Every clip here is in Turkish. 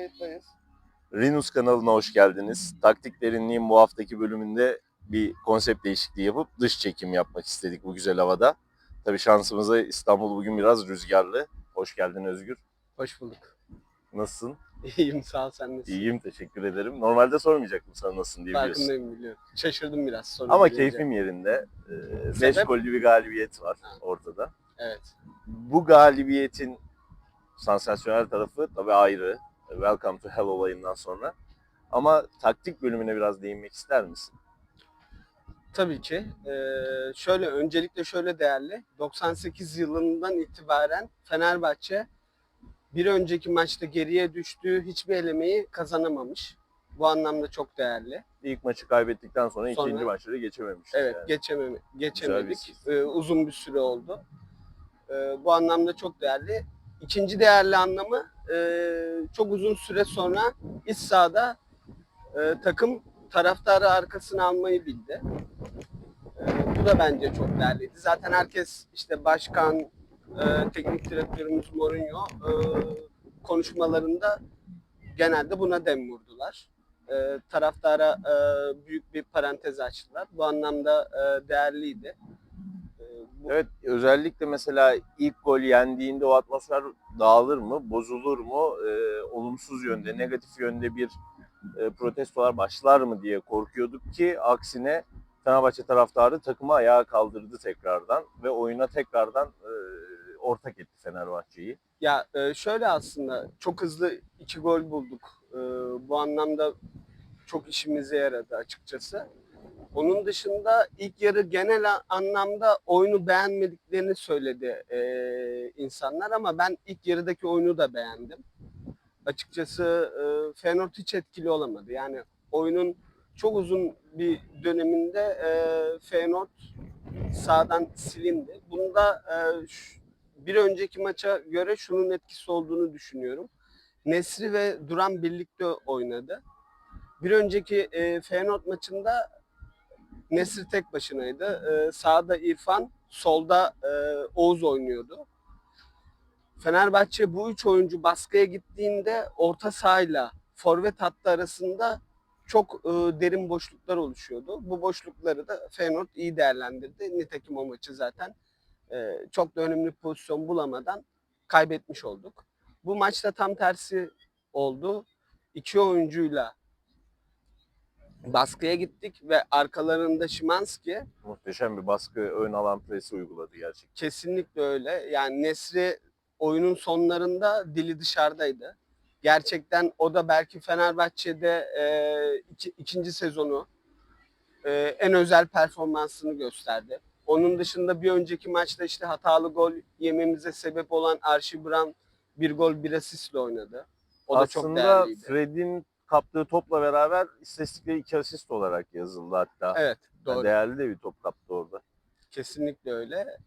Kayıttayız. Rinus kanalına hoş geldiniz. Taktik Derinliğin bu haftaki bölümünde bir konsept değişikliği yapıp dış çekim yapmak istedik bu güzel havada. Tabii şansımıza İstanbul bugün biraz rüzgarlı. Hoş geldin Özgür. Hoş bulduk. Nasılsın? İyiyim sağ ol sen nasılsın? İyiyim teşekkür ederim. Normalde sormayacaktım sana nasılsın diye biliyorsun. Farkındayım biliyorum. Şaşırdım biraz sonra. Ama bilince. keyfim yerinde. 5 Sebep? gollü bir galibiyet var Ha. ortada. Evet. Bu galibiyetin sansasyonel tarafı tabii ayrı. Welcome to Hell olayından sonra. Ama taktik bölümüne biraz değinmek ister misin? Tabii ki. Ee, şöyle öncelikle şöyle değerli. 98 yılından itibaren Fenerbahçe bir önceki maçta geriye düştüğü hiçbir elemeyi kazanamamış. Bu anlamda çok değerli. İlk maçı kaybettikten sonra, Sonra- ikinci maçları geçememiş. Evet, yani. geçemem geçemedik. Ee, uzun bir süre oldu. Ee, bu anlamda çok değerli. İkinci değerli anlamı e, çok uzun süre sonra iç sahada e, takım taraftarı arkasına almayı bildi. E, bu da bence çok değerliydi. Zaten herkes işte başkan, e, teknik direktörümüz Mourinho e, konuşmalarında genelde buna dem vurdular. E, taraftara e, büyük bir parantez açtılar. Bu anlamda e, değerliydi. Evet özellikle mesela ilk gol yendiğinde o atmosfer dağılır mı, bozulur mu, e, olumsuz yönde, negatif yönde bir e, protestolar başlar mı diye korkuyorduk ki aksine Fenerbahçe taraftarı takımı ayağa kaldırdı tekrardan ve oyuna tekrardan e, ortak etti Fenerbahçe'yi. Ya e, şöyle aslında çok hızlı iki gol bulduk. E, bu anlamda çok işimize yaradı açıkçası. Onun dışında ilk yarı genel anlamda oyunu beğenmediklerini söyledi e, insanlar ama ben ilk yarıdaki oyunu da beğendim. Açıkçası e, Feyenoord hiç etkili olamadı. Yani oyunun çok uzun bir döneminde e, Feyenoord sağdan silindi. Bunda e, ş- bir önceki maça göre şunun etkisi olduğunu düşünüyorum. Nesri ve Duran birlikte oynadı. Bir önceki e, Feyenoord maçında Nesri tek başınaydı. E, sağda İrfan, solda e, Oğuz oynuyordu. Fenerbahçe bu üç oyuncu baskıya gittiğinde orta sahayla forvet hattı arasında çok e, derin boşluklar oluşuyordu. Bu boşlukları da Feyenoord iyi değerlendirdi. Nitekim o maçı zaten e, çok da önemli pozisyon bulamadan kaybetmiş olduk. Bu maçta tam tersi oldu. İki oyuncuyla baskıya gittik ve arkalarında Şimanski Muhteşem bir baskı ön alan presi uyguladı gerçekten. kesinlikle öyle. Yani Nesri oyunun sonlarında dili dışarıdaydı. Gerçekten o da belki Fenerbahçe'de e, iki- ikinci sezonu e, en özel performansını gösterdi. Onun dışında bir önceki maçta işte hatalı gol yememize sebep olan Archie Brown bir gol bir asistle oynadı. O da çok Aslında değerliydi. Fred'in kaptığı topla beraber istatistikleri iki asist olarak yazıldı hatta. Evet Yani doğru. değerli de bir top kaptı orada. Kesinlikle öyle.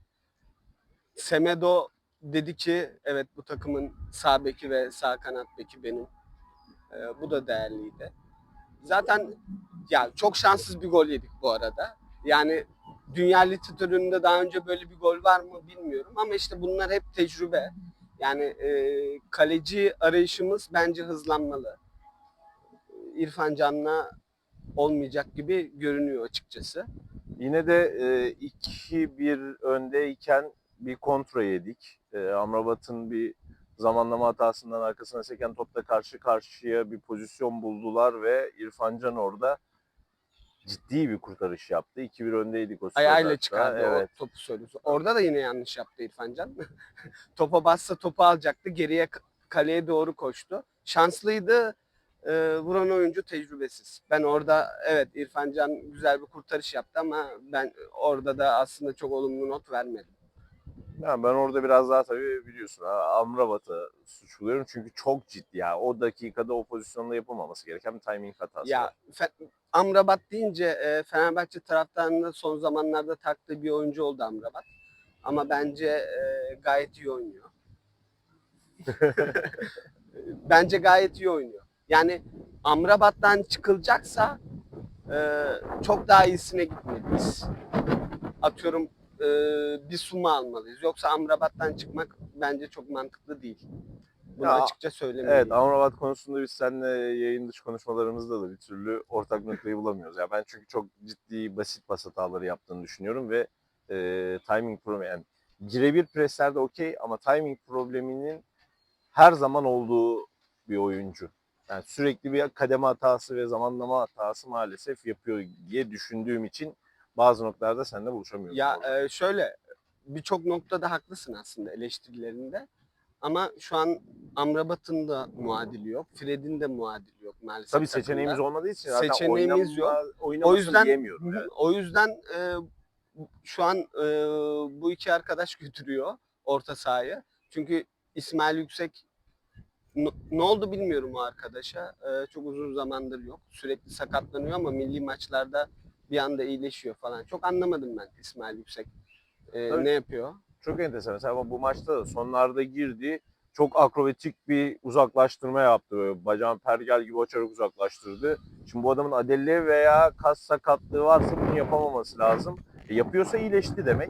Semedo dedi ki evet bu takımın sağ beki ve sağ kanat beki benim. Ee, bu da değerliydi. Zaten ya çok şanssız bir gol yedik bu arada. Yani dünya literatüründe daha önce böyle bir gol var mı bilmiyorum ama işte bunlar hep tecrübe. Yani e, kaleci arayışımız bence hızlanmalı. İrfan Can'la olmayacak gibi görünüyor açıkçası. Yine de e, 2-1 öndeyken bir kontra yedik. E, Amrabat'ın bir zamanlama hatasından arkasına seken topta karşı karşıya bir pozisyon buldular ve İrfan Can orada ciddi bir kurtarış yaptı. 2-1 öndeydik o sırada. Ayağıyla çıkardı Evet. o topu söylüyorsun. Orada da yine yanlış yaptı İrfan Can. Topa bassa topu alacaktı. Geriye kaleye doğru koştu. Şanslıydı. Ee, vuran oyuncu tecrübesiz. Ben orada evet İrfan Can güzel bir kurtarış yaptı ama ben orada da aslında çok olumlu not vermedim. Yani ben orada biraz daha tabii biliyorsun Amrabat'ı suçluyorum çünkü çok ciddi ya. O dakikada o pozisyonda yapılmaması gereken bir timing hatası. Ya Amrabat deyince e, Fenerbahçe taraftarının da son zamanlarda taktığı bir oyuncu oldu Amrabat. Ama bence e, gayet iyi oynuyor. bence gayet iyi oynuyor. Yani Amrabat'tan çıkılacaksa e, çok daha iyisine gitmeliyiz. Atıyorum e, bir Suma almalıyız. Yoksa Amrabat'tan çıkmak bence çok mantıklı değil. Bunu Ya, açıkça söylemeliyim. Evet Amrabat konusunda biz seninle yayın dışı konuşmalarımızda da bir türlü ortak noktayı bulamıyoruz. Ya ben çünkü çok ciddi basit pas hataları yaptığını düşünüyorum ve e, timing problemi yani girebilir preslerde okey ama timing probleminin her zaman olduğu bir oyuncu. Yani sürekli bir kademe hatası ve zamanlama hatası maalesef yapıyor diye düşündüğüm için bazı noktalarda seninle buluşamıyoruz. Ya e, şöyle birçok noktada haklısın aslında eleştirilerinde. Ama şu an Amrabat'ın da muadili yok. Fred'in de muadili yok maalesef. Tabii takımda. seçeneğimiz olmadığı için zaten Seçeneğimiz yok. O yüzden diyemiyorum. yani. o yüzden e, şu an e, bu iki arkadaş götürüyor orta sahayı. Çünkü İsmail Yüksek ne oldu bilmiyorum o arkadaşa. E, çok uzun zamandır yok. Sürekli sakatlanıyor ama milli maçlarda bir anda iyileşiyor falan. Çok anlamadım ben İsmail Yüksek e, Tabii. ne yapıyor. Çok enteresan. Mesela ama bu maçta da sonlarda girdi. Çok akrobatik bir uzaklaştırma yaptı. Böyle bacağın pergel gibi açarak uzaklaştırdı. Şimdi bu adamın adelle veya kas sakatlığı varsa bunu yapamaması lazım. E, yapıyorsa iyileşti demek.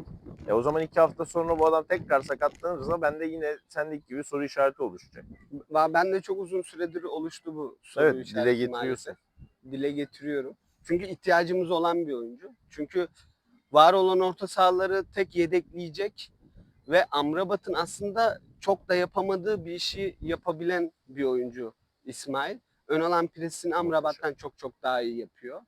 E, o zaman iki hafta sonra bu adam tekrar sakatlanırsa bende yine sendeki gibi soru işareti oluşacak. Ben de çok uzun süredir oluştu bu soru Evet, dile işareti getiriyorsun. maalesef. Dile getiriyorum. Çünkü ihtiyacımız olan bir oyuncu. Çünkü var olan orta sahaları tek yedekleyecek ve Amrabat'ın aslında çok da yapamadığı bir işi yapabilen bir oyuncu İsmail. Ön alan presini Amrabat'tan çok çok daha iyi yapıyor.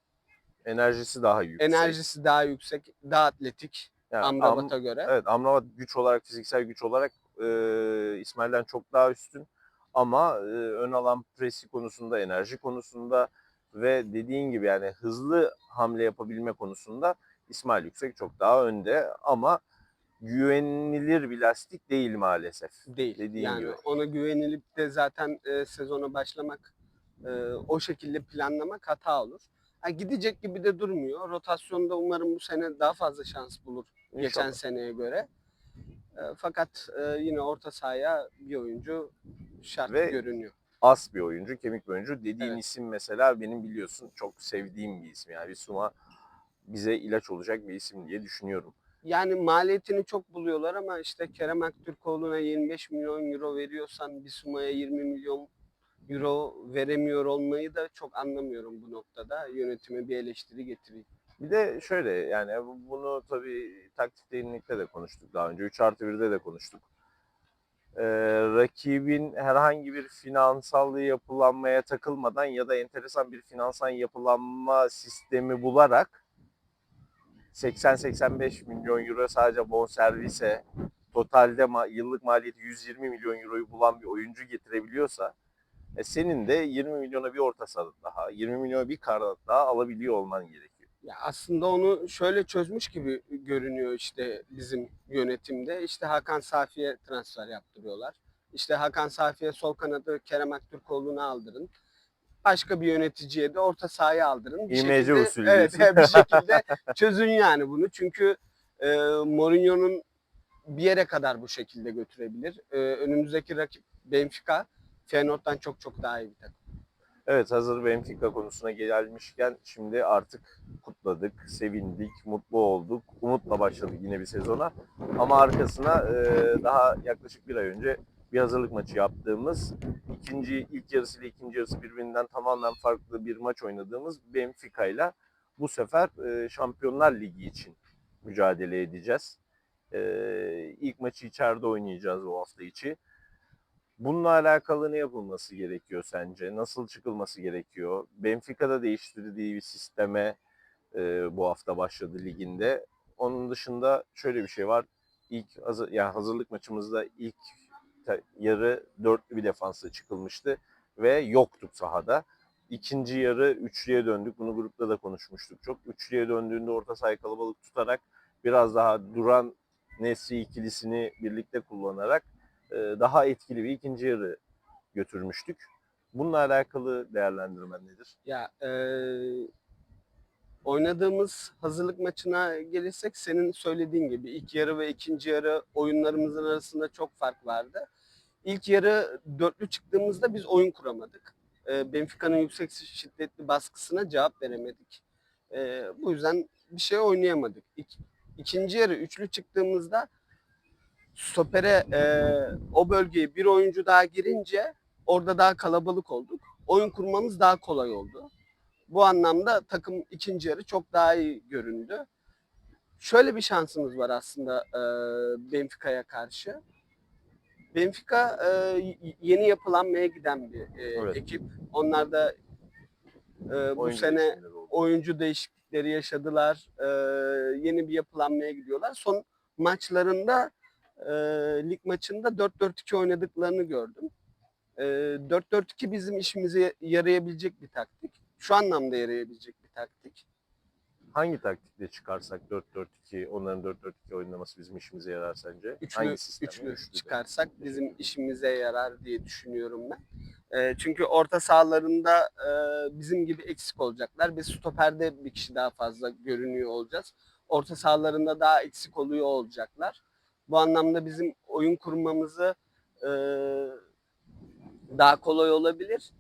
Enerjisi daha yüksek. Enerjisi daha yüksek, daha atletik Yani Amrabat'a göre. Evet Amrabat güç olarak, fiziksel güç olarak e, İsmail'den çok daha üstün. Ama e, ön alan presi konusunda, enerji konusunda ve dediğin gibi yani hızlı hamle yapabilme konusunda İsmail Yüksek çok daha önde. Ama güvenilir bir lastik değil maalesef. değil. Dediğin yani gibi. ona güvenilip de zaten e, sezona başlamak, e, o şekilde planlamak hata olur. Ha, gidecek gibi de durmuyor. Rotasyonda umarım bu sene daha fazla şans bulur geçen İnşallah. seneye göre. E, fakat e, yine orta sahaya bir oyuncu şart Ve- görünüyor. Az bir oyuncu, kemik bir oyuncu. Dediğin Evet. isim mesela benim biliyorsun çok sevdiğim bir isim. Yani bir Suma bize ilaç olacak bir isim diye düşünüyorum. Yani maliyetini çok buluyorlar ama işte Kerem Aktürkoğlu'na 25 milyon euro veriyorsan Bisuma'ya 20 milyon euro veremiyor olmayı da çok anlamıyorum bu noktada. Yönetime bir eleştiri getireyim. Bir de şöyle yani bu- bunu tabii taktik derinlikte de konuştuk daha önce. 3 artı 1'de de konuştuk. Ee, rakibin herhangi bir finansal yapılanmaya takılmadan ya da enteresan bir finansal yapılanma sistemi bularak 80-85 milyon euro sadece bonservise totalde ma- yıllık maliyeti 120 milyon euroyu bulan bir oyuncu getirebiliyorsa e, senin de 20 milyona bir orta saha daha, 20 milyona bir kanat daha alabiliyor olman gerekiyor. Ya aslında onu şöyle çözmüş gibi görünüyor işte bizim yönetimde. İşte Hakan Safi'ye transfer yaptırıyorlar. İşte Hakan Safi'ye sol kanadı Kerem Aktürkoğlu'nu aldırın. Başka bir yöneticiye de orta sahayı aldırın. Bir İmece şekilde- usulü Evet, diyorsun. bir şekilde çözün yani bunu. Çünkü e, Mourinho'nun bir yere kadar bu şekilde götürebilir. E, önümüzdeki rakip Benfica, Feyenoord'dan çok çok daha iyi bir takım. Evet hazır Benfica konusuna gelmişken şimdi artık kutladık, sevindik, mutlu olduk. Umutla başladık yine bir sezona. Ama arkasına e, daha yaklaşık bir ay önce bir hazırlık maçı yaptığımız, ikinci ilk yarısı ile ikinci yarısı birbirinden tamamen farklı bir maç oynadığımız Benfica ile bu sefer e, Şampiyonlar Ligi için mücadele edeceğiz. E, ilk maçı içeride oynayacağız bu hafta içi. Bununla alakalı ne yapılması gerekiyor sence? Nasıl çıkılması gerekiyor? Benfica'da değiştirdiği bir sisteme e, bu hafta başladı liginde. Onun dışında şöyle bir şey var. İlk hazır, yani hazırlık maçımızda ilk yarı dörtlü bir defansla çıkılmıştı ve yoktuk sahada. İkinci yarı üçlüye döndük. Bunu grupta da konuşmuştuk çok. Üçlüye döndüğünde orta sahayı kalabalık tutarak biraz daha duran Nesri ikilisini birlikte kullanarak daha etkili bir ikinci yarı götürmüştük. Bununla alakalı değerlendirmen nedir? Ya e, oynadığımız hazırlık maçına gelirsek senin söylediğin gibi ilk yarı ve ikinci yarı oyunlarımızın arasında çok fark vardı. İlk yarı dörtlü çıktığımızda biz oyun kuramadık. E, Benfica'nın yüksek şiddetli baskısına cevap veremedik. E, bu yüzden bir şey oynayamadık. İk, ikinci yarı üçlü çıktığımızda stopere e, o bölgeye bir oyuncu daha girince orada daha kalabalık olduk. Oyun kurmamız daha kolay oldu. Bu anlamda takım ikinci yarı çok daha iyi göründü. Şöyle bir şansımız var aslında e, Benfica'ya karşı. Benfica e, yeni yapılanmaya giden bir e, Evet. ekip. Onlar da e, bu Oyuncu sene oyuncu değişiklikleri yaşadılar. Ee, yeni bir yapılanmaya gidiyorlar. Son maçlarında e, lig maçında 4-4-2 oynadıklarını gördüm. Ee, 4-4-2 bizim işimize yarayabilecek bir taktik. Şu anlamda yarayabilecek bir taktik. Hangi taktikle çıkarsak 4-4-2, onların 4-4-2 oynaması bizim işimize yarar sence? Üçlü, Hangi sistem? üçlü Üçlü de. çıkarsak bizim işimize yarar diye düşünüyorum ben. Ee, çünkü orta sahalarında e, bizim gibi eksik olacaklar. Biz stoperde bir kişi daha fazla görünüyor olacağız. Orta sahalarında daha eksik oluyor olacaklar. Bu anlamda bizim oyun kurmamızı e, daha kolay olabilir.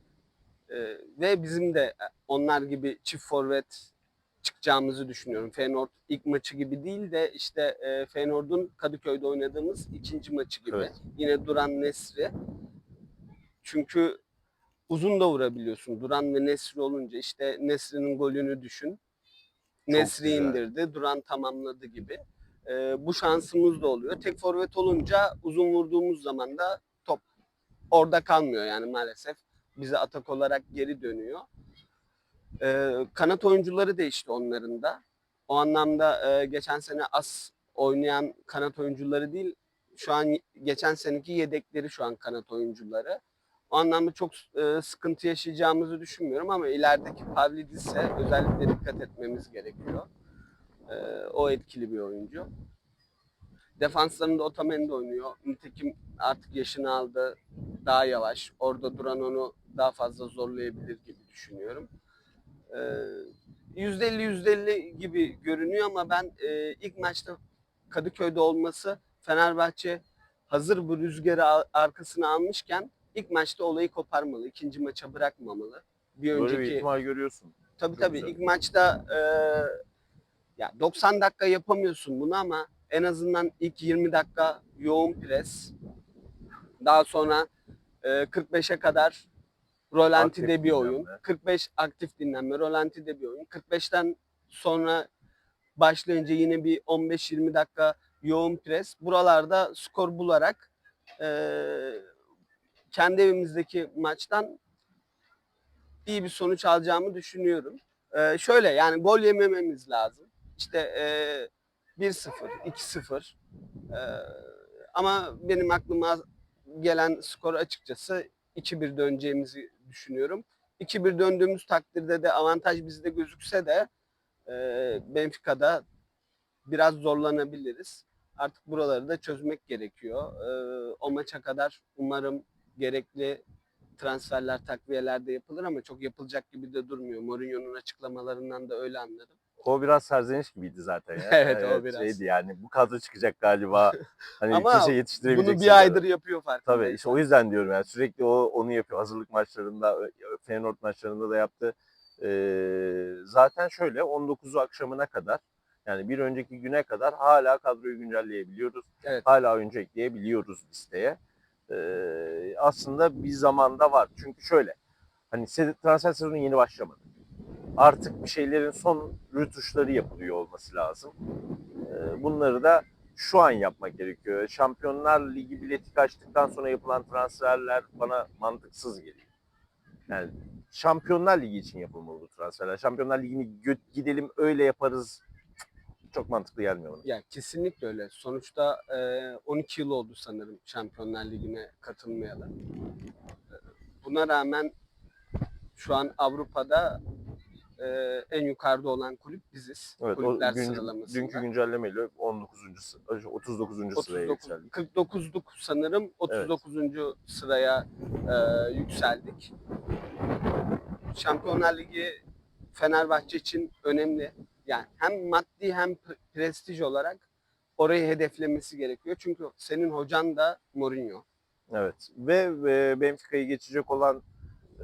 E, ve bizim de onlar gibi çift forvet çıkacağımızı düşünüyorum. Feyenoord ilk maçı gibi değil de işte e, Feyenoord'un Kadıköy'de oynadığımız ikinci maçı gibi. Evet. Yine Duran Nesri. Çünkü uzun da vurabiliyorsun. Duran ve Nesri olunca işte Nesri'nin golünü düşün. Nesri güzel. indirdi, Duran tamamladı gibi. E, bu şansımız da oluyor. Tek forvet olunca uzun vurduğumuz zaman da top orada kalmıyor yani maalesef. Bize atak olarak geri dönüyor. Ee, kanat oyuncuları değişti onların da. O anlamda e, geçen sene az oynayan kanat oyuncuları değil, şu an geçen seneki yedekleri şu an kanat oyuncuları. O anlamda çok e, sıkıntı yaşayacağımızı düşünmüyorum ama ilerideki Pavlidis'e özellikle dikkat etmemiz gerekiyor. E, o etkili bir oyuncu. Defanslarında Otamendi oynuyor. Nitekim artık yaşını aldı. Daha yavaş. Orada duran onu daha fazla zorlayabilir gibi düşünüyorum. Ee, %50 %50 gibi görünüyor ama ben e, ilk maçta Kadıköy'de olması Fenerbahçe hazır bu rüzgarı arkasına almışken ilk maçta olayı koparmalı. ikinci maça bırakmamalı. Bir Böyle bir önceki ihtimal görüyorsun. Tabii Çok tabii güzel. ilk maçta e, ya 90 dakika yapamıyorsun bunu ama en azından ilk 20 dakika yoğun pres. Daha sonra e, 45'e kadar rolantide Aktif bir oyun. dinlenme. 45 aktif dinlenme, rolantide bir oyun. 45'ten sonra başlayınca yine bir 15-20 dakika yoğun pres. Buralarda skor bularak e, kendi evimizdeki maçtan iyi bir sonuç alacağımı düşünüyorum. Ee, şöyle yani gol yemememiz lazım. İşte e, 1-0, 2-0. Ee, ama benim aklıma gelen skor açıkçası 2-1 döneceğimizi düşünüyorum. 2-1 döndüğümüz takdirde de avantaj bizde gözükse de e, Benfica'da biraz zorlanabiliriz. Artık buraları da çözmek gerekiyor. Ee, o maça kadar umarım gerekli transferler, takviyeler de yapılır ama çok yapılacak gibi de durmuyor. Mourinho'nun açıklamalarından da öyle anladım. O biraz serzeniş gibiydi zaten ya. Evet, o biraz. Şeydi yani bu kadro çıkacak galiba. Hani Ama kimse yetiştirebilecek. Bunu bir aydır yapıyor farkındaysan. Tabii işte o yüzden diyorum yani sürekli o onu yapıyor. Hazırlık maçlarında, Feyenoord maçlarında da yaptı. Ee, zaten şöyle 19'u akşamına kadar yani bir önceki güne kadar hala kadroyu güncelleyebiliyoruz. Evet. Hala oyuncu ekleyebiliyoruz listeye. Ee, aslında bir zamanda var. Çünkü şöyle hani transfer sezonu yeni başlamadı. Artık bir şeylerin son rütuşları yapılıyor olması lazım. Ee, bunları da şu an yapmak gerekiyor. Şampiyonlar Ligi bileti kaçtıktan sonra yapılan transferler bana mantıksız geliyor. Yani Şampiyonlar Ligi için yapılmalı bu transferler. Şampiyonlar Ligi'ni gidelim öyle yaparız çok mantıklı gelmiyor bana. Ya kesinlikle öyle. Sonuçta e, 12 yıl oldu sanırım Şampiyonlar Ligi'ne katılmayalı. E, Buna rağmen şu an Avrupa'da e, en yukarıda olan kulüp biziz. Evet, o Kulüpler gün- sıralamasında. dünkü güncellemeyle 19. sı- 39. sıraya 39, yükseldik. 49'luk sanırım 39. sıraya e, yükseldik. Şampiyonlar Ligi Fenerbahçe için önemli. Yani hem maddi hem prestij olarak orayı hedeflemesi gerekiyor. Çünkü senin hocan da Mourinho. Evet ve, ve Benfica'yı geçecek olan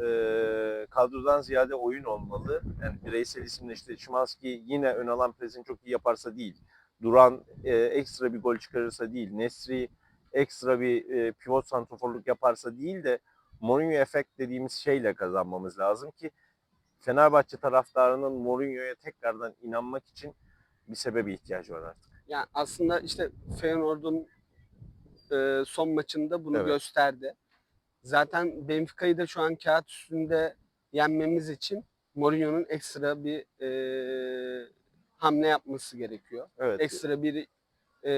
e, kadrodan ziyade oyun olmalı. Yani bireysel isimle işte Şimanski yine ön alan presini çok iyi yaparsa değil. Duran e, ekstra bir gol çıkarırsa değil, Nesri ekstra bir e, pivot santroforluk yaparsa değil de Mourinho efekt dediğimiz şeyle kazanmamız lazım ki Fenerbahçe taraftarının Mourinho'ya tekrardan inanmak için bir sebebe ihtiyacı var artık. Yani aslında işte Feyenoord'un e, son maçında bunu Evet. gösterdi. Zaten Benfica'yı da şu an kağıt üstünde yenmemiz için Mourinho'nun ekstra bir e, hamle yapması gerekiyor. Evet. Ekstra bir e,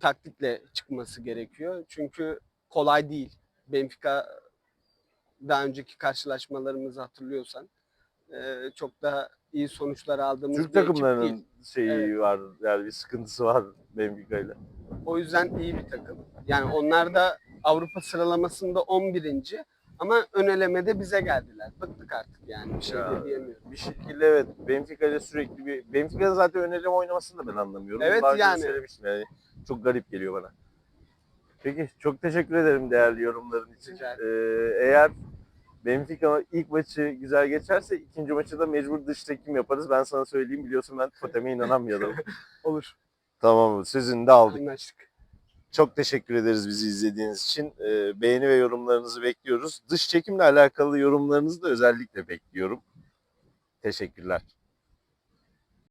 taktikle çıkması gerekiyor. Çünkü kolay değil. Benfica daha önceki karşılaşmalarımızı hatırlıyorsan e, çok da iyi sonuçlar aldığımız Türk bir takımlarının şeyi Evet. var yani bir sıkıntısı var Benfica ile. O yüzden iyi bir takım. Yani onlar da Avrupa sıralamasında 11. ama ön elemede bize geldiler. Bıktık artık yani bir şey Ya, de diyemiyorum. Bir şekilde evet Benfica ile sürekli bir Benfica'da zaten ön eleme oynamasını da ben anlamıyorum. Evet, Daha yani. söylemiştim yani. Çok garip geliyor bana. Peki çok teşekkür ederim değerli yorumların için. Ee, eğer Benfica ilk maçı güzel geçerse ikinci maçı da mecbur dış çekim yaparız. Ben sana söyleyeyim biliyorsun ben toteme inanan bir adamım. Olur. tamam sözünü de aldık. Anlaştık. Çok teşekkür ederiz bizi izlediğiniz için. Ee, beğeni ve yorumlarınızı bekliyoruz. Dış çekimle alakalı yorumlarınızı da özellikle bekliyorum. Teşekkürler.